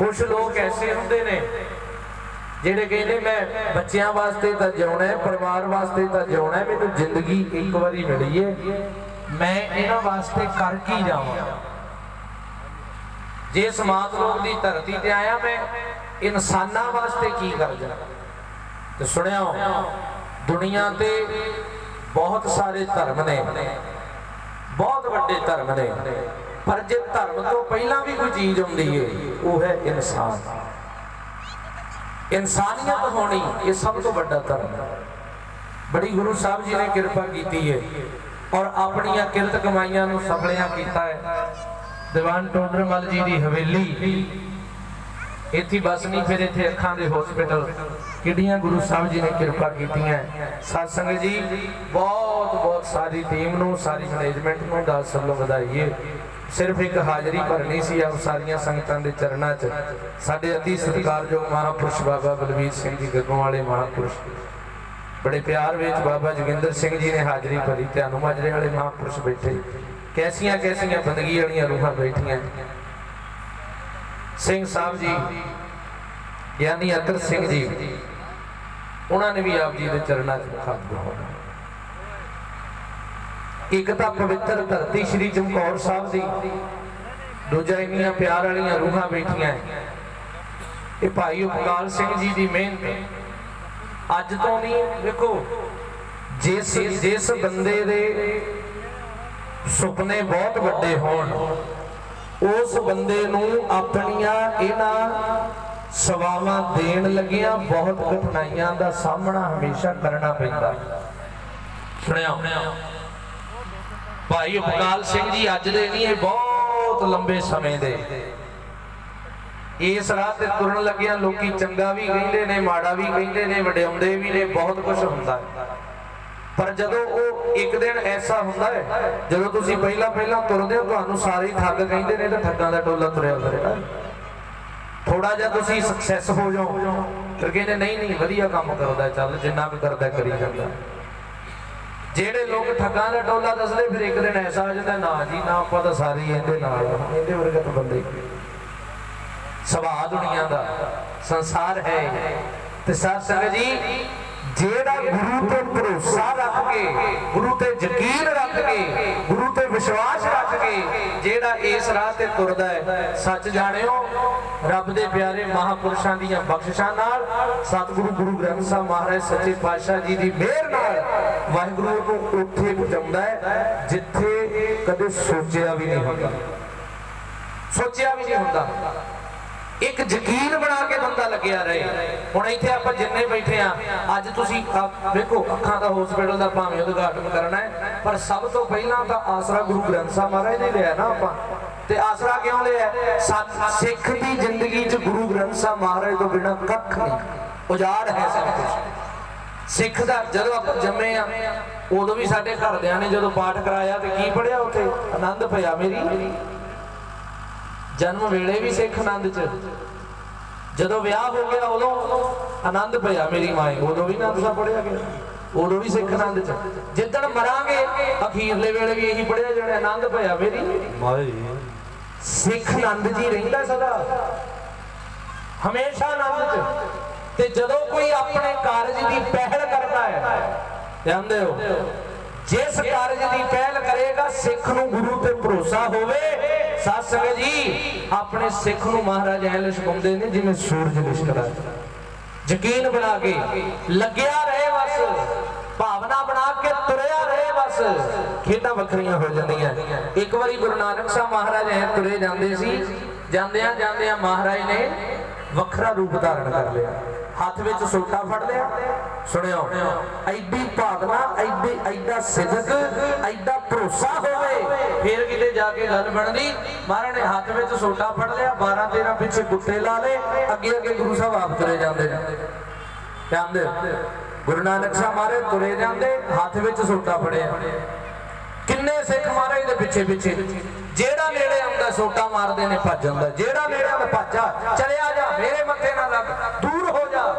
ਕੁਝ ਲੋਕ ਐਸੇ ਹੁੰਦੇ ਨੇ ਜਿਹੜੇ ਕਹਿੰਦੇ, ਮੈਂ ਬੱਚਿਆਂ ਵਾਸਤੇ ਤਾਂ ਜਿਉਣਾ ਹੈ, ਪਰਿਵਾਰ ਵਾਸਤੇ ਤਾਂ ਜਿਉਣਾ ਹੈ, ਮੈਨੂੰ ਜ਼ਿੰਦਗੀ ਇੱਕ ਵਾਰੀ ਮਿਲੀ ਹੈ, ਮੈਂ ਇਹਨਾਂ ਵਾਸਤੇ ਕਰ ਕੀ ਜਾਵਾਂ। ਜੇ ਸਮਾਜ ਲੋਕ ਦੀ ਧਰਤੀ ਤੇ ਆਇਆ ਮੈਂ, ਇਨਸਾਨਾਂ ਵਾਸਤੇ ਕੀ ਕਰ ਜਾ ਤੇ ਸੁਣਿਓ, ਦੁਨੀਆ ਤੇ ਬਹੁਤ ਸਾਰੇ ਧਰਮ ਨੇ, ਬਹੁਤ ਵੱਡੇ ਧਰਮ ਨੇ। ਪਰ ਜੇ ਧਰਮ ਤੋਂ ਪਹਿਲਾਂ ਵੀ ਕੋਈ ਚੀਜ਼ ਹੁੰਦੀ ਹੈ ਉਹ ਹੈ ਇਨਸਾਨ। ਇਨਸਾਨੀਅਤ ਹੋਣੀ ਇਹ ਸਭ ਤੋਂ ਵੱਡਾ ਧਰਮ ਹੈ। ਬੜੀ ਗੁਰੂ ਸਾਹਿਬ ਜੀ ਨੇ ਕਿਰਪਾ ਕੀਤੀ ਹੈ ਔਰ ਆਪਣੀਆਂ ਕਿਰਤ ਕਮਾਈਆਂ ਨੂੰ ਸਫਲਿਆ ਕੀਤਾ ਹੈ ਦੀਵਾਨ ਟੋਡਰਮਲ ਜੀ ਦੀ ਹਵੇਲੀ। ਇੱਥੇ ਬਸ ਨਹੀਂ, ਫਿਰ ਇੱਥੇ ਅੱਖਾਂ ਦੇ ਹਸਪੀਟਲ ਕਿਹੜੀਆਂ ਗੁਰੂ ਸਾਹਿਬ ਜੀ ਨੇ ਕਿਰਪਾ ਕੀਤੀਆਂ ਸਤਸੰਗ ਜੀ ਬਹੁਤ ਬਹੁਤ ਸਾਰੀ ਟੀਮ ਨੂੰ, ਸਾਰੀ ਮੈਨੇਜਮੈਂਟ ਨੂੰ ਦਾਸ ਵੱਲੋਂ ਵਧਾਈਏ। ਸਿਰਫ ਇੱਕ ਹਾਜ਼ਰੀ ਭਰਨੀ ਸੀ ਆਪ ਸਾਰੀਆਂ ਸੰਗਤਾਂ ਦੇ ਚਰਨਾਂ 'ਚ। ਸਾਡੇ ਅਤੀ ਸਤਿਕਾਰਯੋਗ ਮਹਾਂਪੁਰਸ਼ ਬਾਬਾ ਬਲਵੀਰ ਸਿੰਘ ਜੀ ਗੱਗੋਂ ਵਾਲੇ ਮਹਾਂਪੁਰਸ਼। ਬੜੇ ਪਿਆਰ ਵਿੱਚ ਬਾਬਾ ਜੋਗਿੰਦਰ ਸਿੰਘ ਜੀ ਨੇ ਹਾਜ਼ਰੀ ਭਰੀ ਤੇ ਅਨੂ ਮਾਜਰੇ ਵਾਲੇ ਮਹਾਂਪੁਰਸ਼ ਬੈਠੇ। ਕੈਸੀਆਂ ਕੈਸੀਆਂ ਬੰਦਗੀ ਵਾਲੀਆਂ ਰੂਹਾਂ ਬੈਠੀਆਂ। ਸਿੰਘ ਸਾਹਿਬ ਜੀ, ਗਿਆਨੀ ਅਤਰ ਸਿੰਘ ਜੀ, ਉਹਨਾਂ ਨੇ ਵੀ ਆਪ ਜੀ ਦੇ ਚਰਨਾਂ 'ਚ ਖਤ ਬਹਾਉਣਾ ਇੱਕ ਤਾਂ ਪਵਿੱਤਰ ਧਰਤੀ ਸ੍ਰੀ ਚਮਕੌਰ ਸਾਹਿਬ ਦੀ। ਦੂਜਾ ਇੰਨੀਆਂ ਪਿਆਰ ਵਾਲੀਆਂ ਰੂਹਾਂ ਬੈਠੀਆਂ ਇਹ ਭਾਈ ਉਪਕਾਲ ਸਿੰਘ ਜੀ ਦੀ ਮਿਹਨਤ ਅੱਜ ਤੋਂ ਨਹੀਂ, ਵੇਖੋ, ਜਿਸ ਜਿਸ ਬੰਦੇ ਦੇ ਸੁਪਨੇ ਬਹੁਤ ਵੱਡੇ ਹੋਣ, ਉਸ ਬੰਦੇ ਨੂੰ ਆਪਣੀਆਂ ਇਹਨਾਂ ਸਵਾਵਾਂ ਦੇਣ ਲੱਗਿਆਂ ਬਹੁਤ ਕਠਿਨਾਈਆਂ ਦਾ ਸਾਹਮਣਾ ਹਮੇਸ਼ਾ ਕਰਨਾ ਪੈਂਦਾ। ਸੁਣਿਆ? ਭਾਈ ਉਪਕਾਲ ਸਿੰਘ ਜੀ ਅੱਜ ਦੇ ਨਹੀਂ, ਇਹ ਬਹੁਤ ਲੰਬੇ ਸਮੇਂ ਦੇ। ਇਸ ਰਾਹ ਤੇ ਤੁਰਨ ਲੱਗਿਆਂ ਲੋਕੀ ਚੰਗਾ ਵੀ ਕਹਿੰਦੇ ਨੇ, ਮਾੜਾ ਵੀ ਕਹਿੰਦੇ ਨੇ, ਵਡਿਆਉਂਦੇ ਵੀ ਨੇ, ਬਹੁਤ ਕੁਝ ਹੁੰਦਾ ਹੈ। ਪਰ ਜਦੋਂ ਉਹ ਇੱਕ ਦਿਨ ਐਸਾ ਹੁੰਦਾ ਹੈ, ਜਦੋਂ ਤੁਸੀਂ ਪਹਿਲਾਂ ਪਹਿਲਾਂ ਤੁਰਦੇ ਹੋ, ਤੁਹਾਨੂੰ ਸਾਰੇ ਠੱਗ ਕਹਿੰਦੇ ਨੇ ਤਾਂ ਠੱਗਾਂ ਦਾ ਟੋਲਾ ਤੁਰਿਆ ਫਿਰਦਾ ਥੋੜਾ ਜਿਹਾ ਤੁਸੀਂ ਸਕਸੈਸ ਹੋ ਜਾਓ। ਫਿਰ ਕਹਿੰਦੇ, ਨਹੀਂ ਨਹੀਂ, ਵਧੀਆ ਕੰਮ ਕਰਦਾ, ਚੱਲ ਜਿੰਨਾ ਵੀ ਕਰਦਾ ਕਰੀ ਜਾਂਦਾ। ਜਿਹੜੇ ਲੋਕ ਠੱਗਾਂ ਦਾ ਟੋਲਾ ਦੱਸਦੇ, ਫਿਰ ਇੱਕ ਦਿਨ ਐਸਾ ਆ ਜਾਂਦਾ, ਨਾ ਜੀ, ਨਾ ਆਪਾਂ ਤਾਂ ਸਾਰੇ ਇਹਦੇ ਨਾਲ ਇਹਦੇ ਵਰਗੇ ਤਾਂ ਬੰਦੇ ਸੁਭਾਅ ਦੁਨੀਆ ਦਾ, ਸੰਸਾਰ ਹੈ ਤੇ ਸਾਧ ਸੰਗਤ ਜੀ, ਜਿਹੜਾ ਗੁਰੂ ਤੇ ਭਰੋਸਾ ਰੱਖ ਕੇ, ਗੁਰੂ ਤੇ ਯਕੀਨ ਰੱਖ ਕੇ, ਗੁਰੂ ਤੇ ਵਿਸ਼ਵਾਸ ਰੱਖ ਕੇ ਜਿਹੜਾ ਇਸ ਰਾਹ ਤੇ ਤੁਰਦਾ ਹੈ, ਸੱਚ ਜਾਣਿਓ, ਰੱਬ ਦੇ ਪਿਆਰੇ ਮਹਾਪੁਰਸ਼ਾਂ ਦੀਆਂ ਬਖਸ਼ਿਸ਼ਾਂ ਨਾਲ, ਸਤਿਗੁਰੂ ਗੁਰੂ ਗ੍ਰੰਥ ਸਾਹਿਬ ਮਹਾਰਾਜ ਸੱਚੇ ਪਾਤਸ਼ਾਹ ਜੀ ਦੀ ਮਿਹਰ ਨਾਲ ਵਾਹਿਗੁਰੂ ਨੂੰ ਉੱਥੇ ਪਹੁੰਚਾਉਂਦਾ ਹੈ, ਜਿੱਥੇ ਕਦੇ ਸੋਚਿਆ ਵੀ ਨਹੀਂ ਹੁੰਦਾ। ਸੋਚਿਆ ਵੀ ਨਹੀਂ ਹੁੰਦਾ। ਇੱਕ ਯਕੀਨ ਬਣਾ ਕੇ ਬੰਦਾ ਲੱਗਿਆ ਰਹੇ। ਹੁਣ ਇੱਥੇ ਆਪਾਂ ਜਿੰਨੇ ਬੈਠੇ ਆ ਅੱਜ ਤੁਸੀਂ ਵੇਖੋ, ਅੱਖਾਂ ਦਾ ਹਸਪੀਟਲ ਦਾ ਭਾਵੇਂ ਉਦਘਾਟਨ ਕਰਨਾ ਹੈ, ਪਰ ਸਭ ਤੋਂ ਪਹਿਲਾਂ ਤਾਂ ਆਸਰਾ ਗੁਰੂ ਗ੍ਰੰਥ ਸਾਹਿਬ ਮਹਾਰਾਜ ਨੇ ਲਿਆ ਨਾ ਆਪਾਂ। ਤੇ ਆਸਰਾ ਕਿਉਂ ਲਿਆ? ਸਿੱਖ ਦੀ ਜ਼ਿੰਦਗੀ 'ਚ ਗੁਰੂ ਗ੍ਰੰਥ ਸਾਹਿਬ ਮਹਾਰਾਜ ਤੋਂ ਬਿਨਾਂ ਕੱਖ ਨਹੀਂ। ਉਜਾੜ ਹੈ ਸਭ ਕੁਝ ਸਿੱਖ ਦਾ ਜਦੋਂ ਆਪਾਂ ਜੰਮੇ ਆ ਉਦੋਂ ਵੀ ਸਾਡੇ ਘਰਦਿਆਂ ਨੇ ਜਦੋਂ ਪਾਠ ਕਰਾਇਆ ਤੇ ਕੀ ਪੜਿਆ ਉੱਥੇ? ਆਨੰਦ ਪਿਆ ਮੇਰੀ। ਜਨਮ ਵੇਲੇ ਵੀ ਸਿੱਖ ਆਨੰਦ ਚ। ਜਦੋਂ ਵਿਆਹ ਹੋ ਗਿਆ ਉਦੋਂ ਆਨੰਦ ਪਿਆ ਮੇਰੀ ਮਾਂ ਉਦੋਂ ਵੀ ਆਨੰਦ ਸਾ ਪੜਿਆ ਗਿਆ। ਉਦੋਂ ਵੀ ਸਿੱਖ ਆਨੰਦ ਚ। ਜਿੱਦਣ ਮਰਾਂਗੇ ਅਖੀਰਲੇ ਵੇਲੇ ਵੀ ਇਹੀ ਪੜਿਆ ਜਾਣਾ ਆਨੰਦ ਪਿਆ ਮੇਰੀ। ਮਾਈ ਸਿੱਖ ਆਨੰਦ ਜੀ ਰਹਿੰਦਾ ਸਦਾ। ਹਮੇਸ਼ਾ ਆਨੰਦ ਚ। ਤੇ ਜਦੋਂ ਕੋਈ ਆਪਣੇ ਕਾਰਜ ਦੀ ਪਹਿਲ ਕਰਦਾ ਹੈ ਧਿਆਨ ਦਿਓ ਜਿਸ ਕਾਰਜ ਦੀ ਪਹਿਲ ਕਰੇਗਾ, ਸਿੱਖ ਨੂੰ ਗੁਰੂ ਤੇ ਭਰੋਸਾ ਹੋਵੇ। ਸਾਧ ਜੀ, ਆਪਣੇ ਸਿੱਖ ਨੂੰ ਮਹਾਰਾਜ ਐ ਲਿਸ਼ਕਾਉਂਦੇ ਨੇ, ਜਿਵੇਂ ਸੂਰਜ ਲਿਸ਼ਕਦਾ ਯਕੀਨ ਬਣਾ ਕੇ, ਲੱਗਿਆ ਰਹੇ ਬਸ, ਭਾਵਨਾ ਬਣਾ ਕੇ ਤੁਰਿਆ ਰਹੇ ਬਸ। ਖੇਡਾਂ ਵੱਖਰੀਆਂ ਹੋ ਜਾਂਦੀਆਂ। ਇੱਕ ਵਾਰੀ ਗੁਰੂ ਨਾਨਕ ਸਾਹਿਬ ਮਹਾਰਾਜ ਐ ਤੁਰੇ ਜਾਂਦੇ ਸੀ ਜਾਂਦਿਆਂ ਜਾਂਦਿਆਂ ਮਹਾਰਾਜ ਨੇ ਵੱਖਰਾ ਰੂਪ ਧਾਰਨ ਕਰ ਲਿਆ। ਹੱਥ ਵਿੱਚ ਸੋਟਾ ਫੜ ਲਿਆ। ਸੁਣਿਓ, ਐਡੀ ਭਾਵਨਾ, ਐਡੀ, ਐਡਾ ਸਿਦਕ, ਐਡਾ ਭਰੋਸਾ ਹੋਵੇ, ਫਿਰ ਕਿਤੇ ਜਾ ਕੇ ਗੱਲ ਬਣਦੀ ਮਹਾਰਾਜ ਨੇ ਹੱਥ ਵਿੱਚ ਸੋਟਾ ਫੜ ਲਿਆ 12 13 ਪਿੱਛੇ ਗੁੱਟੇ ਲਾ ਲੇ ਅੱਗੇ ਅੱਗੇ ਗੁਰੂ ਸਾਹਿਬ ਆਪ ਤੁਰੇ ਜਾਂਦੇ ਨੇ। ਧਿਆਨ ਗੁਰੂ ਨਾਨਕ ਸਾਹਿਬ ਮਾਰੇ ਤੁਰੇ ਜਾਂਦੇ, ਹੱਥ ਵਿੱਚ ਸੋਟਾ ਫੜਿਆ। ਕਿੰਨੇ ਸਿੱਖ ਮਹਾਰਾਜ ਦੇ ਪਿੱਛੇ ਪਿੱਛੇ ਜਿਹੜਾ ਨੇੜੇ ਆਉਂਦਾ ਛੋਟਾ ਮਾਰਦੇ ਨੇ, ਭੱਜ ਜਾਂਦਾ। ਜਿਹੜਾ ਨੇੜੇ ਆਉਂਦਾ, ਭੱਜਾ। ਚਲਿਆ ਜਾ, ਮੇਰੇ ਮੱਥੇ ਨਾ ਲੱਗ, ਦੂਰ ਹੋ ਜਾ।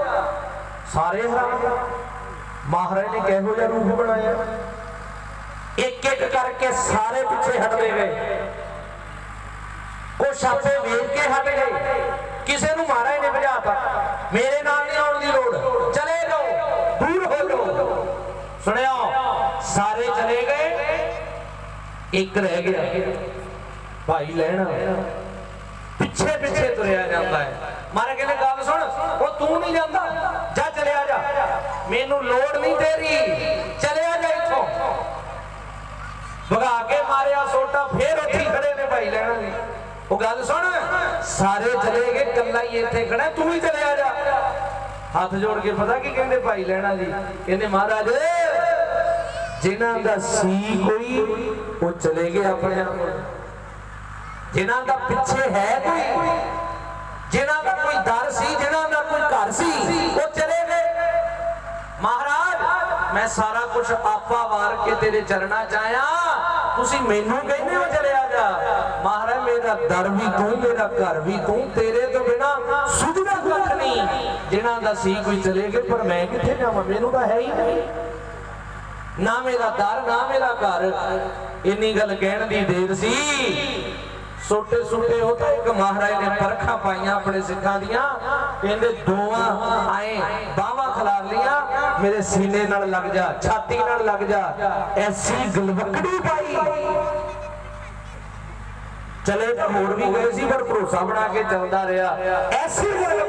ਸਾਰੇ ਹੈਰਾਨ। ਮਹਾਰਾਜ ਨੇ ਕਿਹੋ ਜਿਹਾ ਰੂਪ ਬਣਾਇਆ? ਇੱਕ ਇੱਕ ਕਰਕੇ ਸਾਰੇ ਪਿੱਛੇ ਹਟਦੇ ਗਏ। ਕੁਛ ਆਪੇ ਵੇਖ ਕੇ ਹਟ ਗਏ। ਕਿਸੇ ਨੂੰ ਮਹਾਰਾਜ ਨੇ ਭਜਾਤਾ। ਮੇਰੇ ਨਾਲ ਨਹੀਂ ਆਉਣ ਦੀ ਲੋੜ। ਚਲੇ ਜਾਓ, ਦੂਰ ਹੋ ਜਾਓ। ਸੁਣਿਆ? ਸਾਰੇ ਚਲੇ ਗਏ। ਇੱਕ ਰਹਿ ਗਿਆ। ਭਾਈ ਲੈਣਾ। ਪਿੱਛੇ ਪਿੱਛੇ ਤੁਰਿਆ ਜਾਂਦਾ ਹੈ। ਮਾਰੇ ਕਹਿੰਦੇ, ਗੱਲ ਸੁਣ, ਉਹ ਤੂੰ ਨਹੀਂ ਜਾਂਦਾ। ਜਾ ਚਲਿਆ ਜਾ। ਮੈਨੂੰ ਲੋੜ ਨਹੀਂ ਤੇਰੀ। ਚਲਿਆ ਜਾ ਇੱਥੋਂ। ਭਗਾ ਕੇ ਮਾਰਿਆ ਸੋਟਾ, ਫੇਰ ਉੱਥੇ ਖੜੇ ਨੇ ਭਾਈ ਲੈਣਾ ਜੀ ਉਹ ਗੱਲ ਸੁਣ, ਸਾਰੇ ਚਲੇ ਗਏ ਕੱਲਾ ਹੀ ਇੱਥੇ ਖੜਾ, ਤੂੰ ਹੀ ਚਲਿਆ ਜਾ। ਹੱਥ ਜੋੜ ਕੇ ਪਤਾ ਕੀ ਕਹਿੰਦੇ ਭਾਈ ਲੈਣਾ ਜੀ? ਕਹਿੰਦੇ, ਮਹਾਰਾਜ, ਜਿਨ੍ਹਾਂ ਦਾ ਸੀ ਕੋਈ, ਉਹ ਚਲੇ ਗਏ ਆਪਣੇ ਆਪ ਜਿਨ੍ਹਾਂ ਦਾ ਪਿੱਛੇ ਹੈ ਕੋਈ, ਜਿਨ੍ਹਾਂ ਦਾ ਕੋਈ ਦਰ ਸੀ, ਜਿਨ੍ਹਾਂ ਦਾ ਕੋਈ ਘਰ ਸੀ, ਉਹ ਚਲੇ ਗਏ। ਮਹਾਰਾਜ, ਮੈਂ ਸਾਰਾ ਕੁਝ ਆਪਾ ਵਾਰ ਕੇ ਤੇਰੇ ਚਰਣਾ ਚ ਆਇਆ। ਤੁਸੀਂ ਮੈਨੂੰ ਕਹਿੰਦੇ ਹੋ ਚਲਿਆ ਜਾ। ਮਹਾਰਾਜ, ਮੇਰਾ ਦਰ ਵੀ ਤੂੰ, ਮੇਰਾ ਘਰ ਵੀ ਤੂੰ, ਤੇਰੇ ਤੋਂ ਬਿਨਾ ਸੁਝਦਾ ਕੱਖ ਨਹੀਂ। ਜਿਨ੍ਹਾਂ ਦਾ ਸੀ ਕੋਈ ਚਲੇ ਗਏ, ਪਰ ਮੈਂ ਕਿੱਥੇ ਜਾਵਾਂ? ਮੈਨੂੰ ਤਾਂ ਹੈ ਹੀ ਨਹੀਂ। ਨਾ ਮੇਰਾ ਦਰ ਨਾ ਮੇਰਾ ਘਰ। ਇੰਨੀ ਗੱਲ ਕਹਿਣ ਦੀ ਦੇਰ ਸੀ। ਛੋਟੇ ਛੋਟੇ ਉਹ ਤਾਂ ਇੱਕ ਮਹਾਰਾਜ ਨੇ ਪਰਖਾਂ ਪਾਈਆਂ ਆਪਣੇ ਸਿੱਖਾਂ ਦੀਆਂ। ਕਹਿੰਦੇ ਦੋਵਾਂ ਆਏ, ਬਾਹਾਂ ਖਲਾਰ ਲੀਆਂ ਮੇਰੇ ਸੀਨੇ ਨਾਲ ਲੱਗ ਜਾ, ਛਾਤੀ ਨਾਲ ਲੱਗ ਜਾ, ਐਸੀ ਗਲਵਕੜੀ ਪਾਈ। ਚਲੇ ਤਾਂ ਮੋੜ ਵੀ ਗਏ ਸੀ, ਪਰ ਭਰੋਸਾ ਬਣਾ ਕੇ ਚੱਲਦਾ ਰਿਹਾ। ਐਸੀ ਗਲਵਕੜੀ